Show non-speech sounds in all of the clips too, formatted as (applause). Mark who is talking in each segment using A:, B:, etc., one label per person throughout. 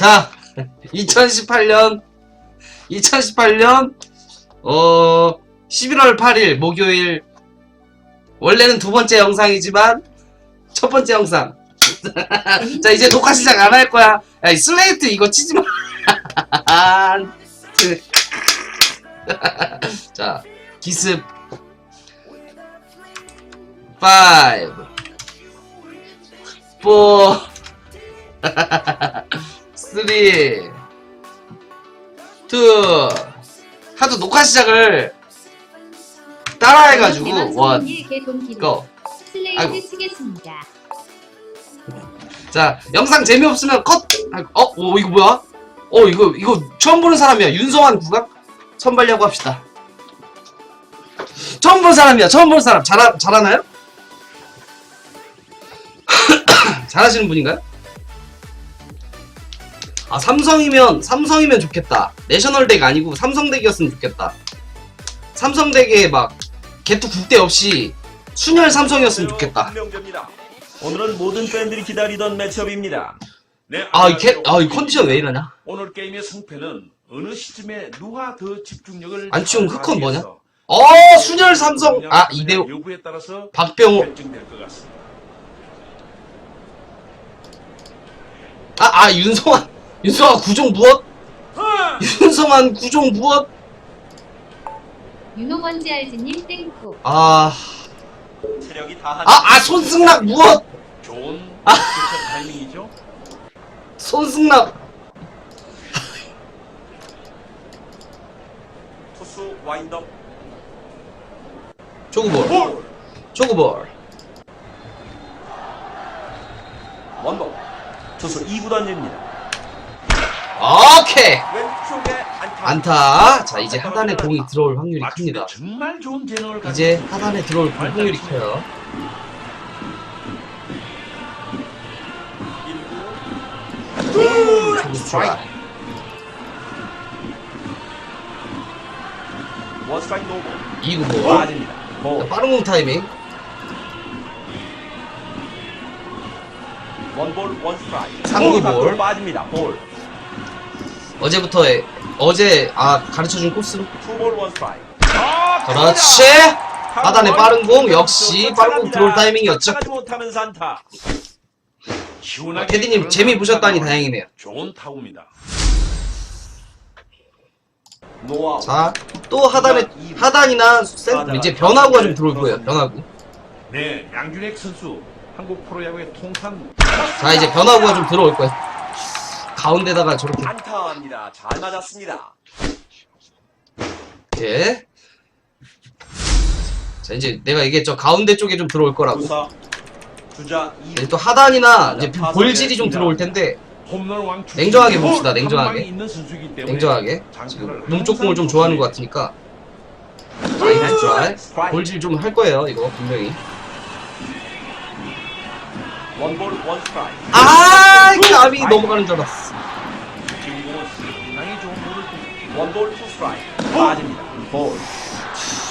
A: 자, 2018년, 2018년, 어, 11월 8일 목요일, 원래는 두 번째 영상이지만, 첫 번째 영상. (laughs) 자, 이제 녹화 시작 안 할 거야. 야, 이 슬레이트 이거 치지 마. (laughs) 자, 기습. 5, 4, (laughs) 3, 2, 하도 녹화 시작을 따라해가지고, 원, 고. 아이고.
B: 치겠습니다.
A: 자, 영상 재미없으면 컷! 아, 어? 오, 이거 뭐야? 어, 이거, 이거 처음 보는 사람이야. 윤성환 국악? 선발려고 합시다. 처음 본 사람이야. 처음 본 사람. 잘하, 잘하나요? (coughs) 잘하시는 분인가요? 아, 삼성이면, 삼성이면 좋겠다. 내셔널 덱 아니고 삼성 덱이었으면 좋겠다. 삼성 덱에 막, 개투 국대 없이 순혈 삼성이었으면 좋겠다.
C: 명제입니다. 오늘은 모든 팬들이 기다리던 매치업입니다. 네,
A: 아, 이 캐,
C: 안녕하세요.
A: 아, 이 컨디션 왜 이러냐?
C: 오늘 게임의 승패는 어느 시점에 누가 더 집중력을
A: 안치홍
C: 잘
A: 흑헌 뭐냐? 어, 순혈 삼성. 아, 이대호.
C: 여부에 따라서
A: 박병호.
C: 결정될 것 같습니다.
A: 아, 아, 윤성환. 윤성환 구종 무엇? 윤성환 구종 무엇?
B: 윤호번지 알즈님 땡코.
A: 아,
C: 체력이 다한
A: 아, 아, 손승락 무엇?
C: 좋은
A: 아.
C: 교체 타이밍이죠.
A: 손승락.
C: 투수 와인더
A: 조그볼.
C: 볼
A: 조그볼.
C: 원더 투수 2구 던집니다.
A: 오케이.
C: 안타.
A: 자, 이제 하단에 공이 들어올 확률이 큽니다. 이제. 하단에 들어올 확률이 커요. 조그 스트라이크.
C: 원스트라이크 노볼
A: 2구 볼.
C: 빠집니다. 볼
A: 빠른 공 타이밍.
C: 원볼 원스트라이크
A: 삼구
C: 밖으로
A: 볼.
C: 빠집니다. 볼
A: 어제부터, 에- 어제, 아, 가르쳐준
C: 아,
A: 그렇지. 하단에 빠른 공, 역시 빠른 공 들어올 타이밍이었죠. 어, 테디님 재미 보셨다니 다행이네요.
C: 좋은 타구입니다.
A: 자, 또 하단에, 하단이나 센, 이제 변화구가 좀 들어올 거예요, 변화구.
C: 네, 양준혁 선수 한국 프로야구의 통산
A: 자, 이제 변화구가 좀 들어올 거예요. 가운데다가 저렇게,
C: 안타입니다. 잘 맞았습니다.
A: 이렇게. 자, 이제 내가 얘기했죠. 가운데 쪽에 좀 들어올 거라고.
C: 투사 주자 이
A: 이제 또 하단이나 이제 볼질이 좀 들어올 텐데. 냉정하게 봅시다, 냉정하게. 냉정하게. 지금 몸쪽 공을 좀 좋아하는 것 같으니까. 라인 드라이. 볼질 좀 할 거예요, 이거, 분명히.
C: 원볼 원 스트라이크.
A: 아, 감이 넘어가는 줄 알았어.
C: 원볼 투 스트라이크. 빠집니다. 볼.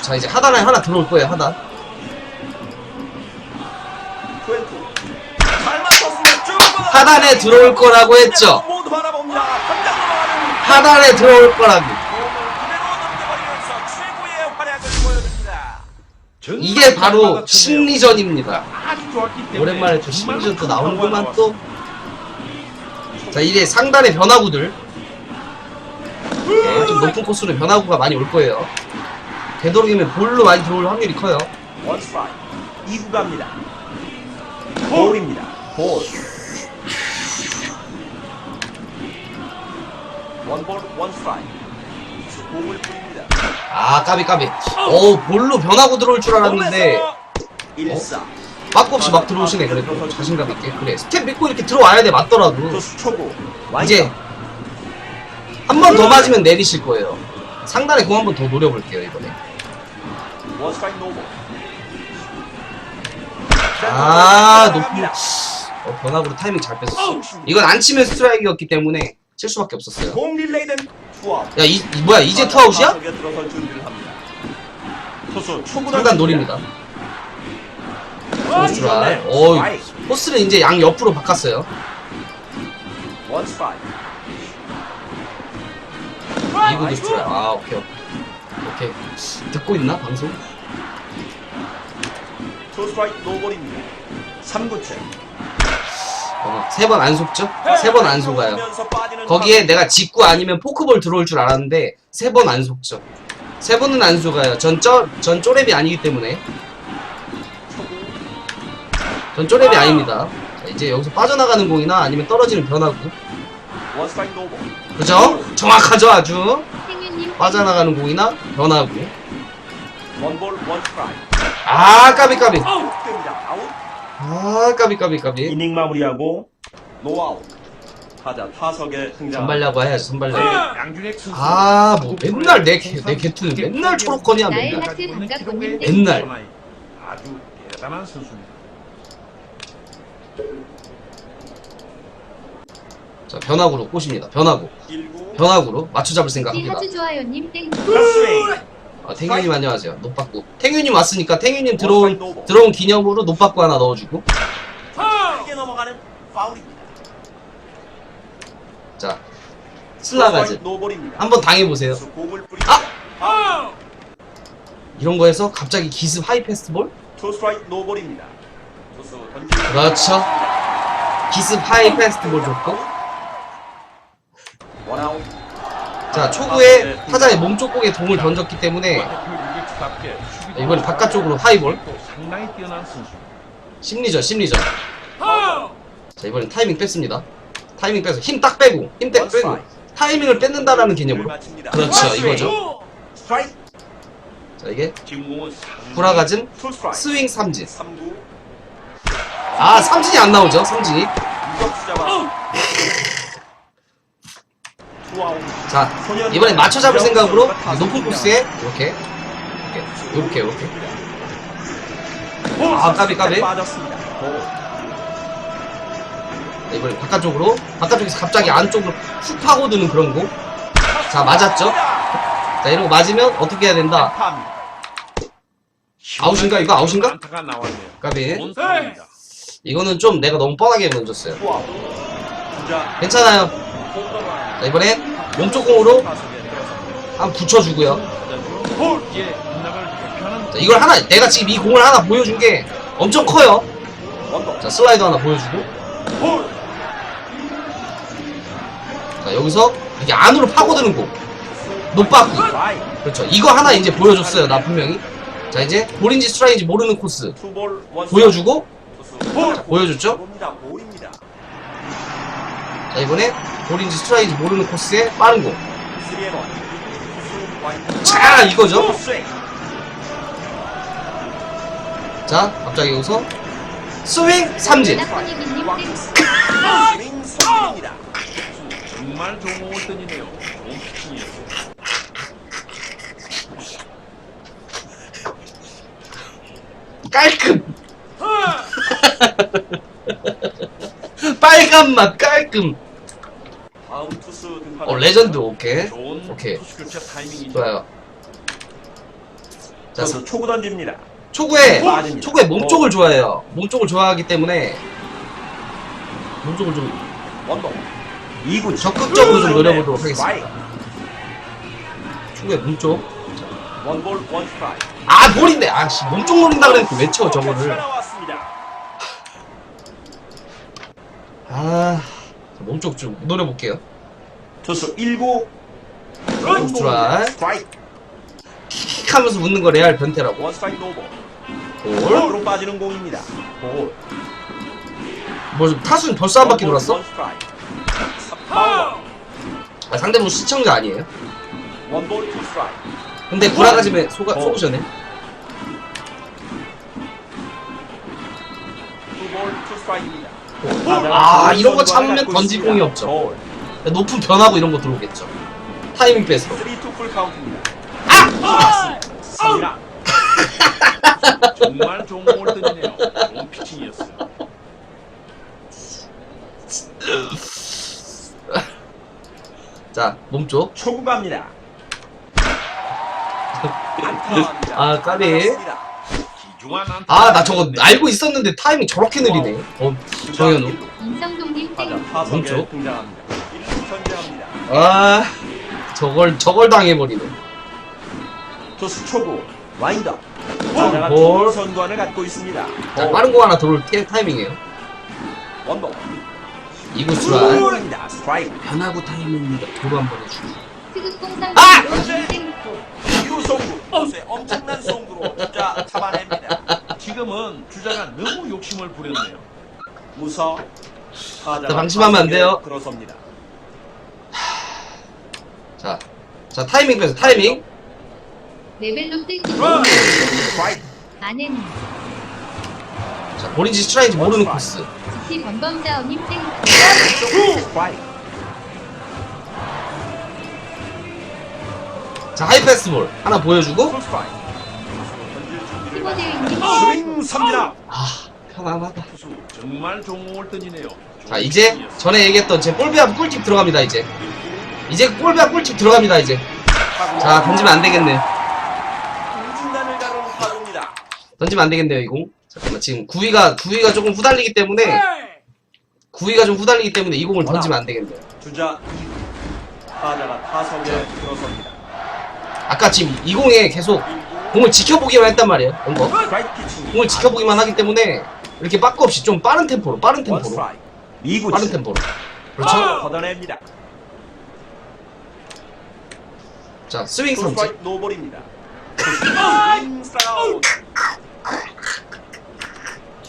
A: 자, 이제 하단에 하나 들어올 거예요, 하단.
C: 트웬투. 잘 맞췄습니다. 쭉
A: 하단에 들어올 거라고 했죠.
C: 모두 바라봅니다.
A: 하단에 들어올 거라고.
C: 공을 그대로 넘겨버리면서 최고의 활약을 보여줍니다.
A: 이게 바로 심리전입니다.
C: 아주 좋았기 때문에
A: 오랜만에 또
C: 정말
A: 심리전
C: 또큰
A: 나오는구만 또. 자, 이제 상단의 변화구들. 네, 좀 높은 코스로 변화구가 많이 올 거예요. 되도록이면 볼로 많이 들어올 확률이 커요.
C: 원 스트라이크 2구 갑니다 볼입니다 볼 원볼 원 스트라이크 투수 공을 뿌립니다
A: 아, 까비, 까비. 어 볼로 변화구 들어올 줄 알았는데,
C: 1사
A: 빠꾸 없이 막 들어오시네, 그래도. 자신감 있게. 그래, 스텝 믿고 이렇게 들어와야 돼, 맞더라도.
C: 초구
A: 이제, 한 번 더 맞으면 내리실 거예요. 상단에 공 한 번 더 노려볼게요, 이번에. 아, 높은, 어, 변화구로 타이밍 잘 뺐었어. 이건 안 치면 스트라이크였기 때문에 칠 수밖에 없었어요.
C: 공 릴레이된 투아웃
A: 야, 이, 이 뭐야, 이제 투아웃이야?
C: 타석에 들어설 준비를 합니다 투수 초구
A: 상단 노립니다. 스트라이크. 어이, 코스를 이제 양 옆으로 바꿨어요.
C: 원 스트라이크.
A: 이구도 스트라이크. 아, 오케이. 오케이. 듣고 있나, 방송?
C: 투 스트라이크 노볼입니다. 3구째.
A: 어, 세번 안 속죠? 세 번 안 속아요. 거기에 내가 직구 아니면 포크볼 들어올 줄 알았는데 세 번 안 속죠. 세 번은 안 속아요. 전, 쩌, 전 쪼랩이 아니기 때문에. 전 쪼랩이 아닙니다. 자, 이제 여기서 빠져나가는 공이나 아니면 떨어지는 변화구.
C: 원 스트라이크 노볼.
A: 그죠? 정확하죠, 아주.
B: 행유님
A: 빠져나가는 공이나 변화구.
C: 원볼 원 스트라이크.
A: 아, 까비, 까비.
C: 아웃됩니다. 아웃.
A: 아, 까비, 까비, 까비.
C: 이닝 마무리하고 노아웃. 타자 타석에 등장.
A: 선발야구 해야지, 선발야구.
D: 양준혁 선수.
A: 아, 뭐 맨날 내, 개- 내 개투는 맨날
B: 나의
A: 맨날.
B: 하트 반갑고님
A: 맨날.
D: 아주 대단한 선수입니다.
A: 자, 변화구로 꼬십니다. 변화구.
C: 1구.
A: 변화구로 맞춰 잡을
B: 씨
A: 생각합니다.
B: 좋아요님
C: 스윙.
A: 아, 탱유님 안녕하세요. 노빠꾸. 탱유님 왔으니까 탱유님 들어온 들어온 기념으로 노빠꾸 하나 넣어주고.
C: 크게 넘어가는 파울입니다.
A: 자, 슬라가즈
C: 노볼입니다.
A: 한번 당해보세요.
C: 공을.
A: 아! 이런 거에서 갑자기 기습 하이 패스트볼?
C: 투 스트라이크 노볼입니다. 투수 던지.
A: 그렇죠. 기습 하이 패스트볼 좋고.
C: 원아웃.
A: 자, 초구에 타자의 몸쪽 쪽에 공을 던졌기 때문에 자, 이번엔 바깥쪽으로 하이볼. 심리전, 심리전. 자, 이번엔 타이밍 뺐습니다. 타이밍 빼서 힘 딱 빼고, 힘 딱 빼고. 타이밍을 뺏는다라는 개념으로. 그렇죠, 이거죠. 자, 이게
C: 스트라이크.
A: 스윙 삼진.
C: 3구.
A: 아, 삼진이 안 나오죠, 삼진이.
C: 유격수 잡아. 투아웃.
A: 자, 이번엔 맞춰 잡을 생각으로 높은 코스에 이렇게, 이렇게, 이렇게, 이렇게. 아, 까비, 까비. 자, 이번엔 바깥쪽으로, 바깥쪽에서 갑자기 안쪽으로 훅 파고드는 그런 공. 자, 맞았죠? 자, 이런 거 맞으면 어떻게 해야 된다? 아웃인가? 이거 아웃인가? 까비.
D: 상황입니다.
A: 이거는 좀 내가 너무 뻔하게 던졌어요. 괜찮아요. 자, 이번엔 몸쪽 공으로. 한번 붙여주고요. 자, 이걸 하나, 내가 지금 이 공을 하나 보여준 게 엄청 커요. 자, 슬라이드 하나 보여주고.
C: 볼.
A: 자, 여기서 이게 안으로 파고드는 공.
C: 스트라이크.
A: 그렇죠. 이거 하나 이제 보여줬어요. 나 분명히. 자, 이제 볼인지 스트라이크인지 모르는 코스. 보여주고.
C: 볼.
A: 보여줬죠? 자, 이번에 볼인지 스트라이크인지 모르는 코스에 빠른 공.
C: 3앤 1. 투수 와인.
A: 자, 이거죠? 자, 갑자기 여기서 스윙 삼진. 깔끔. (laughs) 빨간 맛 깔끔.
C: 다음 투수 등판.
A: 어, 레전드 오케이.
D: 좋은
A: 오케이.
D: 투수 교체 타이밍이죠.
A: 좋아요. 자,
C: 초구 던집니다.
A: 초구에
C: 빠집니다.
A: 초구에 몸쪽을 좋아해요. 몸쪽을 좋아하기 때문에 몸쪽을 좀
C: 원더. 2구.
A: 적극적으로 좀 노려보도록 하겠습니다. 초구에 몸쪽.
C: 원볼 원 스트라이크.
A: 아 볼인데 아씨 몸쪽 노린다 그랬는데 왜 쳐 저거를.
C: 나왔습니다.
A: 아 자, 몸쪽 좀 노려볼게요.
C: 투수 1구.
A: 원 스트라이크.
C: 스트라이크.
A: 킥 하면서 웃는 거 레알 변태라고.
C: 원 스트라이크 노볼.
A: 볼.
C: 볼로 빠지는 공입니다. 볼.
A: 뭐 타수는 벌써 한 바퀴 돌았어?
C: 원 스트라이크. 파울.
A: 아, 상대분 시청자 아니에요?
C: 원볼 투 스트라이크.
A: 근데 구라가집에 속아,
C: 어.
A: 속으셨네.
C: 투볼 투 스트라이크입니다.
A: 아, 이런 거 참으면 던질 공이 없죠.
C: 볼.
A: 높은 변하고 이런 거 들어오겠죠. 타이밍 빼서.
C: 3투풀 카운트입니다.
A: 아!
C: 습니다
D: 정말 좋은 공을 던지네요. 좋은 피칭이었어요.
A: 자, 몸쪽.
C: 초구 갑니다. (laughs) 안타입니다.
A: 아, 까비. 아, 나 저거 알고 있었는데 타이밍 저렇게 느리네. 어, 정현우.
B: 땡.
C: 1루 선제합니다.
A: 아 저걸 저걸 당해버리네
C: 투수 초구 와인더. 타자가
A: 볼.
C: 좋은 선관을 갖고 있습니다.
A: 자
C: 볼.
A: 빠른 공 하나 테- 타이밍이에요
C: 원볼.
A: 이구수란
C: 볼입니다. 스트라이크.
A: 변화구 타이밍입니다 도로 한번 해주고
B: 특급 공상
A: 아!
B: 땡.
C: 이루 송구. 투수의 엄청난 송구로 주자 잡아냅니다.
D: 지금은 주자가 너무 욕심을 부렸네요.
C: 무서. 자,
A: 방심하면 안 돼요.
C: 들어섭니다.
A: 자, 자 타이밍 빼서 타이밍
B: 레벨로 땡.
C: 스트라이크.
B: 안에는
A: 자 본인지 스트라이크인지 모르는 코스
B: GT 범범자님 땡.
A: 자 하이패스볼 하나 보여주고
C: 삼진아.
A: 아 편안하다
D: 정말 공을 던지네요.
A: 자 이제 전에 얘기했던 제 볼배합 꿀팁 들어갑니다 이제 이제 볼배합 꿀팁 들어갑니다 이제 자 던지면 안 되겠네요
C: 중진단을 가르는 타구입니다.
A: 던지면 안 되겠네요 이공 잠깐만 지금 구위가 구위가 조금 후달리기 때문에 구위가 좀 후달리기 때문에 이 공을 던지면 안 되겠네요
C: 주자 2루. 타자가 타석에 들어섭니다.
A: 아까 지금 이 공에 계속 공을 지켜보기만 했단 말이에요 뭔가. 공을 지켜보기만 하기 때문에 이렇게 빠꾸 없이 좀 빠른 템포로 빠른
C: 원
A: 템포로.
C: 미구
A: 빠른 템포로 그렇죠
C: 걷어냅니다.
A: 자 스윙
C: 투
A: 삼진
C: 노볼입니다.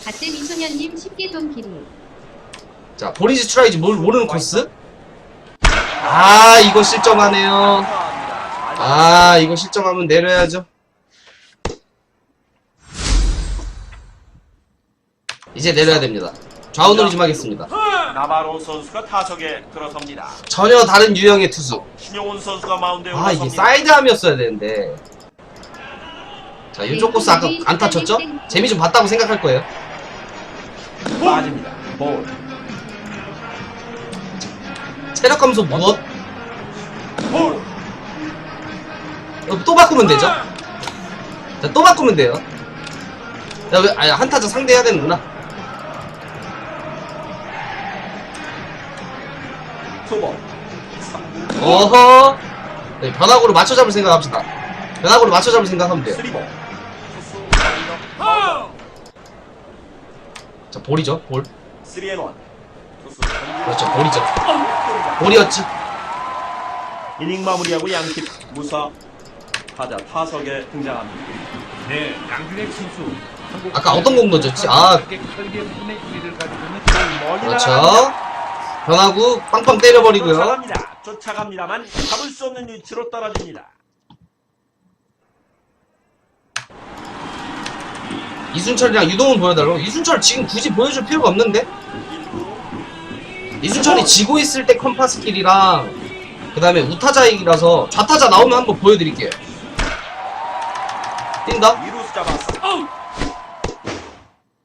B: 가짜 미소년님 쉽게 돈 기르.
A: 자 보리지 스트라이지 뭘 모르는 코스 아 이거 실점하네요 아 이거 실점하면 내려야죠 이제 내려야 됩니다 좌우 놀이 좀 하겠습니다
C: 나바로 선수가 타석에 들어섭니다.
A: 전혀 다른 유형의 투수
C: 신용훈 선수가 마운드에
A: 아 이게
C: 올라섭니다.
A: 사이드암이었어야 되는데 자 이쪽 코스 아까 안 타 쳤죠? 재미 좀 봤다고 생각할 거예요
C: 빠집니다. 볼.
A: 체력 감소 무엇?
C: 볼.
A: 어, 또 바꾸면 되죠? 자, 또 바꾸면 돼요. 야, 왜, 아니, 한타자 상대해야 되는구나.
C: 투볼. 3구.
A: 어허. 네, 변화구로 맞춰 잡을 생각 합시다. 변화구로 맞춰 잡을 생각 하면 돼요.
C: 3볼. 투수 라인업.
A: 자, 볼이죠, 볼.
C: 3앤1. 투수
A: 그렇죠, 볼이죠. 볼이었지.
C: 이닝 마무리하고 양팀 무사 타자 타석에 등장합니다.
D: 네, 양준혁 선수.
A: 아까 어떤 공 던졌지? 아.
D: 설계 부분의 1위를 가지고 있는
C: 멀리
A: 그렇죠. 변화구 빵빵 때려버리고요.
C: 쫓아갑니다. 쫓아갑니다만 잡을 수 없는 위치로 떨어집니다.
A: 이순철이랑 유동훈 보여달라고? 이순철 지금 굳이 보여줄 필요가 없는데?
C: 1구
A: 이순철이 지고 있을 때 컴파스킬이랑 그 다음에 우타자이라서 좌타자 나오면 한번 보여드릴게요. 뛴다?
C: 위로 잡았어.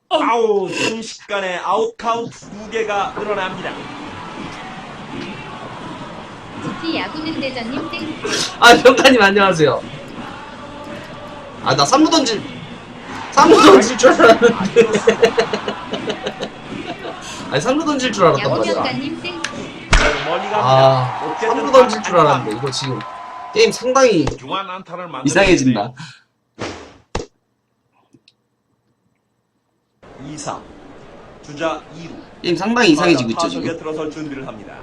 C: 아우 순식간에 아웃 카운트 두 개가 늘어납니다.
B: GT 야구는 대장님 땡.
A: 아, 병타님 안녕하세요. 아, 나 3루 던질, 3루 던질 줄 알았는데. (laughs) 아니, 3루 던질 줄 알았단 말이야.
B: 야구명가님 땡.
C: 멀리 갑니다.
A: 아, 3루 던질 줄. 알았는데. 이거 지금 게임 상당히
D: 중한 안타를 만들
A: 이상해진다.
C: 2, 3 주자 2루
A: 게임 상당히 이상해지고 있죠,
C: 타석에
A: 지금.
C: 들어설 준비를 합니다.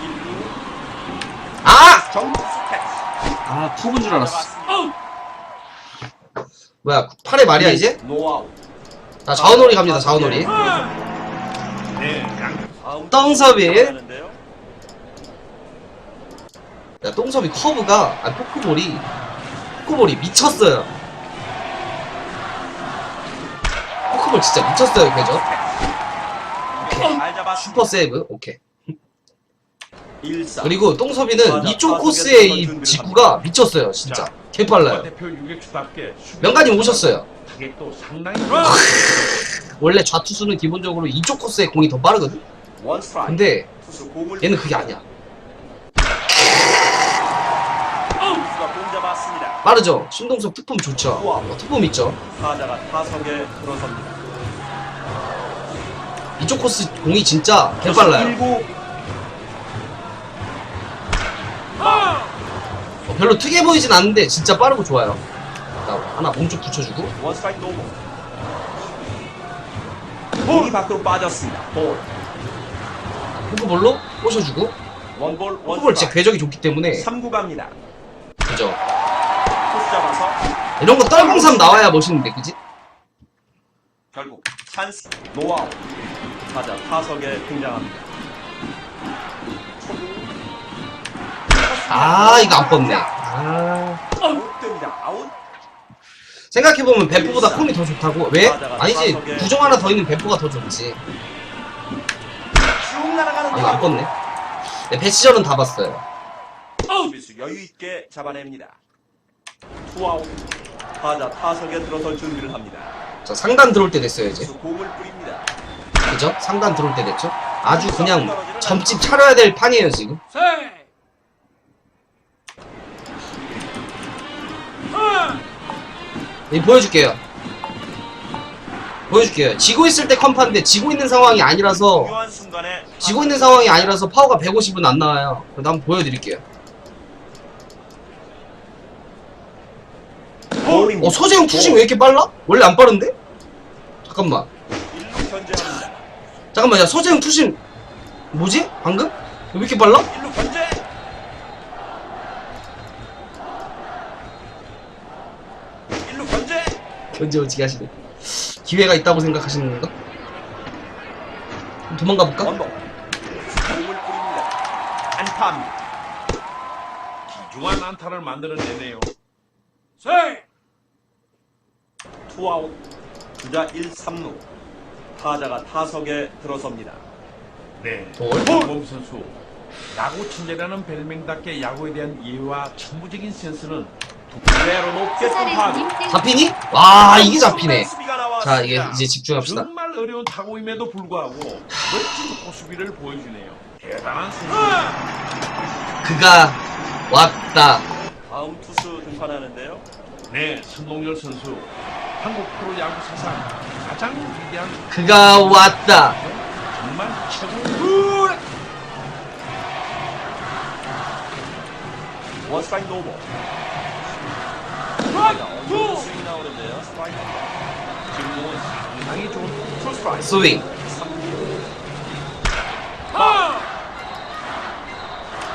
C: 1루
A: 아!
C: 정투 스패스
A: 아, 컵인 줄 알았어. 뭐야, 8회 말이야, 이제?
C: 노아웃
A: 자, 좌우놀이 갑니다, 좌우놀이.
D: 네, 양
A: 똥섭이.
C: 하는데요.
A: 야, 똥섭이 커브가, 아, 포크볼이, 포크볼이 미쳤어요. 포크볼 진짜 미쳤어요, 그죠? 슈퍼 세이브, 오케이.
C: 1, 4
A: 그리고 똥섭이는 이쪽 코스의 이 직구가 미쳤어요, 진짜. 개빨라요. 명가님 오셨어요. (laughs) 원래 좌투수는 기본적으로 이쪽 코스의 공이 더 빠르거든? 근데 얘는 그게 아니야. 빠르죠? 신동섭 특품 좋죠? 어, 특품 있죠?
C: 타자가 타석에 들어섭니다.
A: 이쪽 코스 공이 진짜 개빨라요.
C: 1구
A: 어, 별로 특이해 보이진 않는데 진짜 빠르고 좋아요. 자, 하나 몸쪽 붙여주고.
C: 볼이 밖으로 빠졌습니다. 볼.
A: 후보볼로 꼬셔주고.
C: 원볼 원
A: 후보볼 진짜 궤적이 좋기 때문에
C: 3구 갑니다.
A: 그죠. 이런 거 떨공삼 나와야 멋있는데 그지?
C: 결국 찬스 노아웃. 타자 타석에 등장합니다.
A: 아 이거 안. 아
C: 아웃됩니다. 아웃.
A: 생각해보면 배포보다 콩이 더 좋다고? 왜? 아니지 구종 하나 더 있는 배포가 더 좋지.
C: 쭉 날아가는
A: 아 이거 안 뻗네. 네, 배치전은 다 봤어요.
C: 수비수 여유 있게 잡아냅니다. 투아웃. 타자 타석에 들어설 준비를 합니다.
A: 자 상단 들어올 때 됐어요 이제.
C: 공을 뿌립니다.
A: 그죠? 상단 들어올 때 됐죠? 아주 그냥 점집 차려야 될 판이에요 지금. 이 보여줄게요. 보여줄게요. 지고 있을 때 컴파인데 지고 있는 상황이 아니라서 지고 있는 상황이 아니라서 파워가 150은 안 나와요. 그럼 한번 보여드릴게요. 어 서재형 투심 왜 이렇게 빨라? 원래 안 빠른데? 잠깐만.
C: 1루 견제합니다.
A: 잠깐만 야 서재형 투심 뭐지? 방금? 왜 이렇게 빨라?
C: 1루 견제. 일루 견제.
A: 견제 어찌게 하시네. 기회가 있다고 생각하시는 건가? 도망가 볼까?
C: 원볼. 공을 뿌립니다. 안타입니다.
D: 귀중한 안타를 만들어내네요.
C: 투아웃. 주자 1, 3루. 타자가 타석에 들어섭니다.
D: 네.
A: 돌.
D: 김범 선수. 야구 친절이라는 별명답게 야구에 대한 이해와 천부적인 센스는
C: 그대로 높게 통하고.
B: 수사레스님 땡
A: 잡히니? 와 이게 잡히네. 자 이게 이제 집중합시다.
D: 정말 어려운 타구임에도 불구하고 멋진 호수비를 보여주네요. 대단한 선수.
A: 그가 왔다.
C: 다음 투수 등판하는데요.
D: 네, 선동열 선수. 한국 프로 야구 사상 가장 위대한
A: 그가 왔다.
D: 정말 최고.
C: 원 스트라이크 노볼. 어느 스윙이 나오는데요. 스트라이크.
D: 지금은 상당히 좋은
C: 투 스트라이크.
A: 스윙.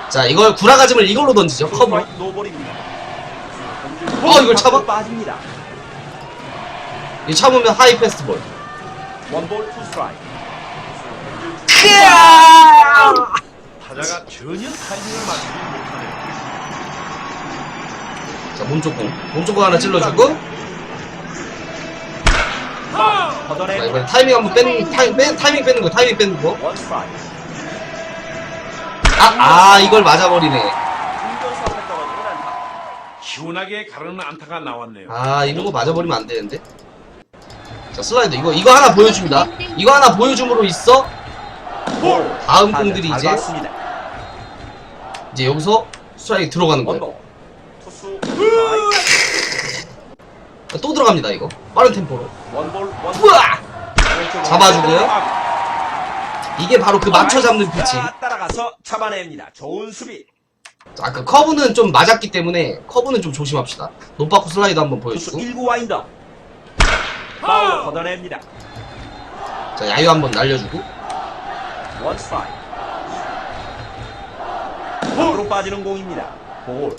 A: 자 이걸 구라가즘을 이걸로 던지죠. 커브.
C: 노볼입니다.
A: 어, 이걸 참아?
C: 빠집니다.
A: 이 참으면 하이 패스트볼.
C: 원볼 투 스트라이크.
D: 타자가 전혀 타이밍을 맞추지 못하네요.
A: 자 몸쪽 공. 몸쪽 공 하나 찔러주고. 자
C: 걷어내.
A: 이번에 타이밍 한번 빼는 타이, 빼, 타이밍 빼는 거. 타이밍 빼는 거.
C: 원 스트라이크.
A: 아, 아 이걸 맞아버리네.
C: 중견수 앞에 떨어지는 안타.
D: 시원하게 가르는 안타가 나왔네요.
A: 아 이런 거 맞아버리면 안 되는데. 자 슬라이드 이거 이거 하나 보여줍니다. 이거 하나 보여줌으로 있어.
C: 볼.
A: 다음 공들이
C: 잘
A: 이제. 이제 여기서 스트라이크 들어가는 거예요.
C: 스트라이크.
A: 또 들어갑니다 이거. 빠른 템포로. 우와! 잡아주고요. 이게 바로 그 맞춰 잡는 피치.
C: 자, 따라가서 잡아냅니다. 좋은 수비.
A: 자, 그 커브는 좀 맞았기 때문에 커브는 좀 조심합시다. 노파쿠 슬라이드 한번 보여주고.
C: 1구 와인더. 파울로 걷어냅니다.
A: 자, 야유 한번 날려주고.
C: 원 스트라이크. 밖으로 빠지는 공입니다. 볼.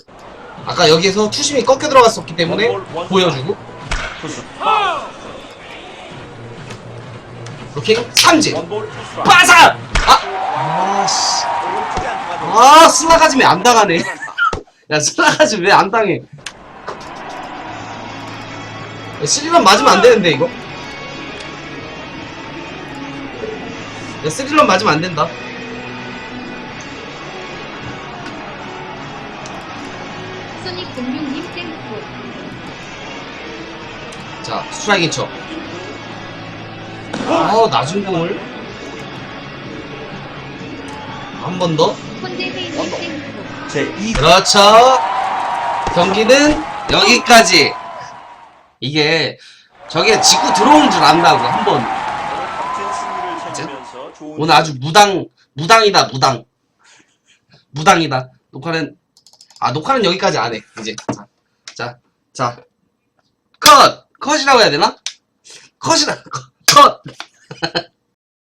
A: 아까 여기에서 투심이 꺾여 들어갔었기 때문에 보여주고.
C: 투수
A: 로킹 삼진.
C: 원볼 투 스트라이크.
A: 빠삭! 아! 아씨. 아, 슬라가즘에 안 당하네. (laughs) 야, 슬라가즘 왜 안 당해? 야, 스리런 맞으면 안 되는데, 이거? 야, 스리런 맞으면 안 된다.
B: 소닉 06님 땡
A: 자, 스트라이킹 쳐. 아, 낮은 공을. 한 번 더.
C: 땡제 2구
A: 그렇죠. 경기는 여기까지. 이게 저게 직구 들어온 줄 안다고 한 번.
C: 값진 승리를 챙긴
A: 이제
C: 하면서 좋은
A: 오늘 아주 무당 무당이다 무당. 무당이다. 녹화는 아 녹화는 여기까지 안 해 이제. 자자자. 컷! 컷이라고 해야 되나? 컷이라 (laughs) 컷